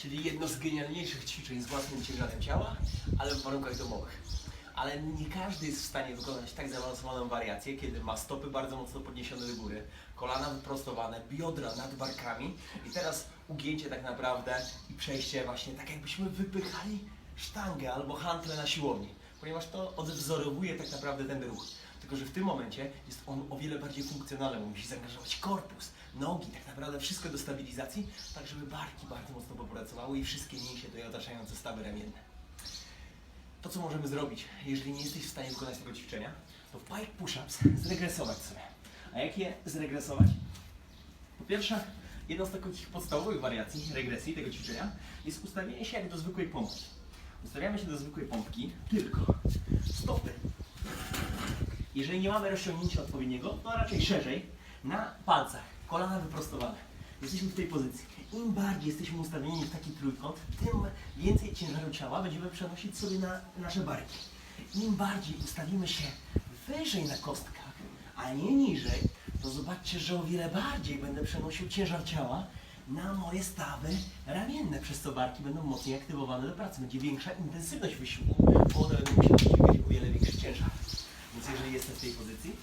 czyli jedno z genialniejszych ćwiczeń z własnym ciężarem ciała, ale w warunkach domowych. Ale nie każdy jest w stanie wykonać tak zaawansowaną wariację, kiedy ma stopy bardzo mocno podniesione do góry, kolana wyprostowane, biodra nad barkami i teraz ugięcie tak naprawdę i przejście właśnie tak jakbyśmy wypychali sztangę albo hantle na siłowni, ponieważ to odwzorowuje tak naprawdę ten ruch. Tylko, że w tym momencie jest on o wiele bardziej funkcjonalny, bo musi zaangażować korpus, nogi, tak naprawdę wszystko do stabilizacji, tak żeby barki bardzo mocno popracowały i wszystkie mięśnie tutaj otaczające stawy ramienne. To, co możemy zrobić, jeżeli nie jesteś w stanie wykonać tego ćwiczenia, to w pike push-ups zregresować sobie. A jak je zregresować? Po pierwsze, jedną z takich podstawowych wariacji regresji tego ćwiczenia jest ustawienie się jak do zwykłej pompki. Ustawiamy się do zwykłej pompki, tylko stopy. Jeżeli nie mamy rozciągnięcia odpowiedniego, to raczej szerzej, na palcach, kolana wyprostowane. Jesteśmy w tej pozycji. Im bardziej jesteśmy ustawieni w taki trójkąt, tym więcej ciężaru ciała będziemy przenosić sobie na nasze barki. Im bardziej ustawimy się wyżej na kostkach, a nie niżej, to zobaczcie, że o wiele bardziej będę przenosił ciężar ciała na moje stawy ramienne, przez co barki będą mocniej aktywowane do pracy. Będzie większa intensywność wysiłku, bo będą musiały o wiele większy ciężar. Więc jeżeli jestem w tej pozycji,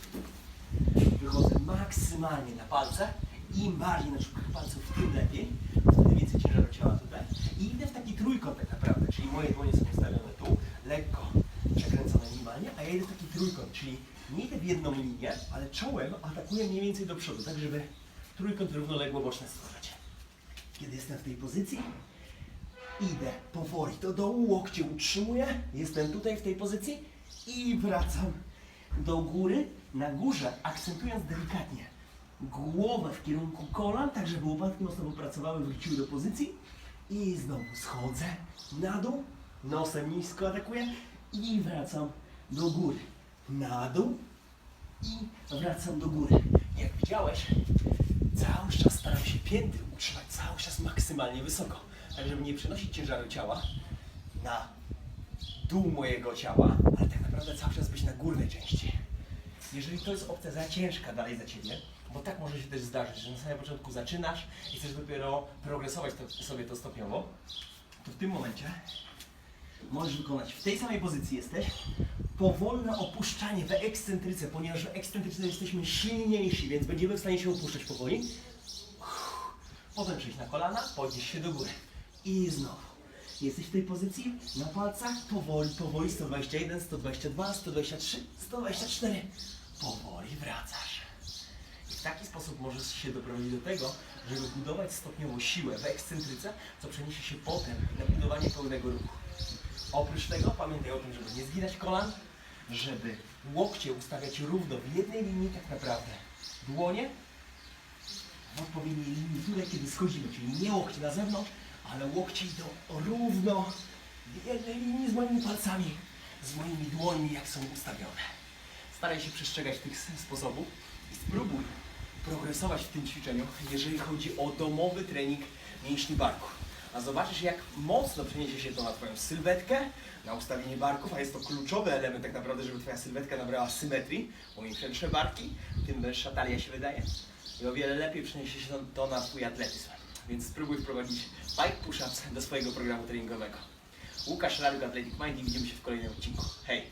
wychodzę maksymalnie na palce. Im bardziej na przykład palców, tym lepiej. Wtedy więcej ciężaru ciała tutaj. I idę w taki trójkąt tak naprawdę, czyli moje dłonie są ustawione tu, lekko przekręcone minimalnie, a ja idę w taki trójkąt, czyli nie idę w jedną linię, ale czołem atakuję mniej więcej do przodu, tak żeby trójkąt równoległo boczne stworzyć. Kiedy jestem w tej pozycji, idę powoli do dołu, łokcie utrzymuję, jestem tutaj w tej pozycji i wracam do góry, na górze, akcentując delikatnie głowę w kierunku kolan, tak żeby łopatki mocno popracowały, wróciły do pozycji. I znowu schodzę na dół, nosem nisko atakuję i wracam do góry, na dół i wracam do góry. Jak widziałeś, cały czas staram się pięty utrzymać cały czas maksymalnie wysoko, tak żeby nie przenosić ciężaru ciała na dół mojego ciała, ale tak naprawdę cały czas być na górnej części. Jeżeli to jest opcja za ciężka dalej za Ciebie, bo tak może się też zdarzyć, że na samym początku zaczynasz i chcesz dopiero progresować to, sobie to stopniowo, to w tym momencie możesz wykonać w tej samej pozycji jesteś powolne opuszczanie w ekscentryce, ponieważ w ekscentryce jesteśmy silniejsi, więc będziemy w stanie się opuszczać powoli. Potem przejść na kolana, podnieść się do góry. I znowu. Jesteś w tej pozycji, na palcach, powoli, powoli, 121, 122, 123, 124. Powoli wracasz. I w taki sposób możesz się doprowadzić do tego, żeby budować stopniowo siłę w ekscentryce, co przeniesie się potem na budowanie pełnego ruchu. Oprócz tego pamiętaj o tym, żeby nie zginać kolan, żeby łokcie ustawiać równo w jednej linii tak naprawdę. Dłonie w odpowiedniej linii tutaj, kiedy schodzimy, czyli nie łokcie na zewnątrz, ale łokcie idą równo w jednej linii z moimi palcami, z moimi dłońmi, jak są ustawione. Staraj się przestrzegać tych sposobów i spróbuj progresować w tym ćwiczeniu, jeżeli chodzi o domowy trening mięśni barków. A zobaczysz, jak mocno przeniesie się to na Twoją sylwetkę, na ustawienie barków, a jest to kluczowy element tak naprawdę, żeby Twoja sylwetka nabrała symetrii, bo im szersze barki, tym wyższa talia się wydaje i o wiele lepiej przeniesie się to na Twój atletyzm. Więc spróbuj wprowadzić bike push-ups do swojego programu treningowego. Łukasz Raduk, Athletic Mind i widzimy się w kolejnym odcinku. Hej!